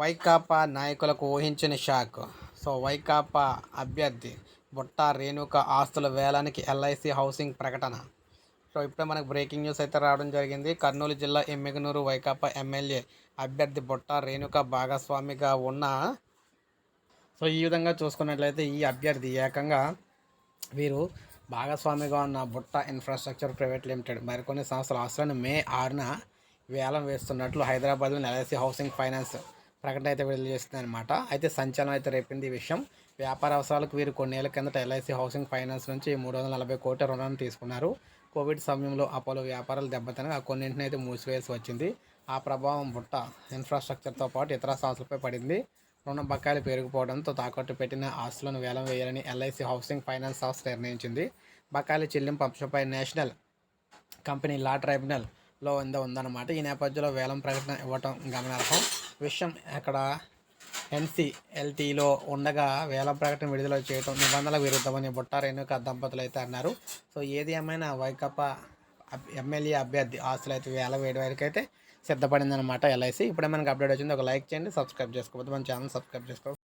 వైకాపా నాయకులకు ఊహించని shock. So Vaikapa అభ్యర్థి బుట్ట రేణుక ఆస్తుల వేలానికి ఎల్ఐసి హౌసింగ్ ప్రకటన. సో ఇప్పుడే మనకు బ్రేకింగ్ న్యూస్ అయితే రావడం జరిగింది. కర్నూలు జిల్లా ఎమ్మిగనూరు వైకాపా ఎమ్మెల్యే అభ్యర్థి బుట్ట రేణుక భాగస్వామిగా ఉన్న సో ఈ విధంగా చూసుకున్నట్లయితే ఈ అభ్యర్థి ఏకంగా వీరు భాగస్వామిగా ఉన్న బుట్ట ఇన్ఫ్రాస్ట్రక్చర్ ప్రైవేట్ లిమిటెడ్ మరికొన్ని సంస్థల ఆస్తులను మే ఆరున వేలం వేస్తున్నట్లు హైదరాబాద్లోని ఎల్ఐసి హౌసింగ్ ఫైనాన్స్ ప్రకటన అయితే విడుదల చేసింది అనమాట అయితే సంచలనం అయితే రేపింది ఈ విషయం. వ్యాపార అవసరాలకు వీరు కొన్నేళ్ళ కిందట ఎల్ఐసి హౌసింగ్ ఫైనాన్స్ నుంచి మూడు వందల నలభై కోట్ల రుణాన్ని తీసుకున్నారు. కోవిడ్ సమయంలో అపోలో వ్యాపారాలు దెబ్బతినగా కొన్నింటిని అయితే మూసివేసి వచ్చింది. ఆ ప్రభావం బుట్ట ఇన్ఫ్రాస్ట్రక్చర్తో పాటు ఇతర సంస్థలపై పడింది. రుణ బకాయిలు పెరిగిపోవడంతో తాకట్టు పెట్టిన ఆస్తులను వేలం వేయాలని ఎల్ఐసి హౌసింగ్ ఫైనాన్స్ సంస్థ నిర్ణయించింది. బకాయిల చెల్లింపు అంశంపై నేషనల్ కంపెనీ లా లో ఉందో ఉందన్నమాట. ఈ నేపథ్యంలో వేలం ప్రకటన ఇవ్వటం గమనార్హం. విషయం అక్కడ ఎన్సీఎల్టీలో ఉండగా వేలం ప్రకటన విడుదల చేయడం నిబంధనలకు విరుద్ధమని బుట్ట రేణుక దంపతులు అయితే అన్నారు. సో ఏది ఏమైనా వైకాపా ఎమ్మెల్యే అభ్యర్థి ఆస్తులు అయితే వేల వేడి వరకు అయితే సిద్ధపడిందనమాట ఎల్ఐసి ఇప్పుడే మనకి అప్డేట్ వచ్చింది ఒక లైక్ చేయండి సబ్స్క్రైబ్ చేసుకోవద్దు మన ఛానల్ సబ్స్క్రైబ్ చేసుకోవచ్చు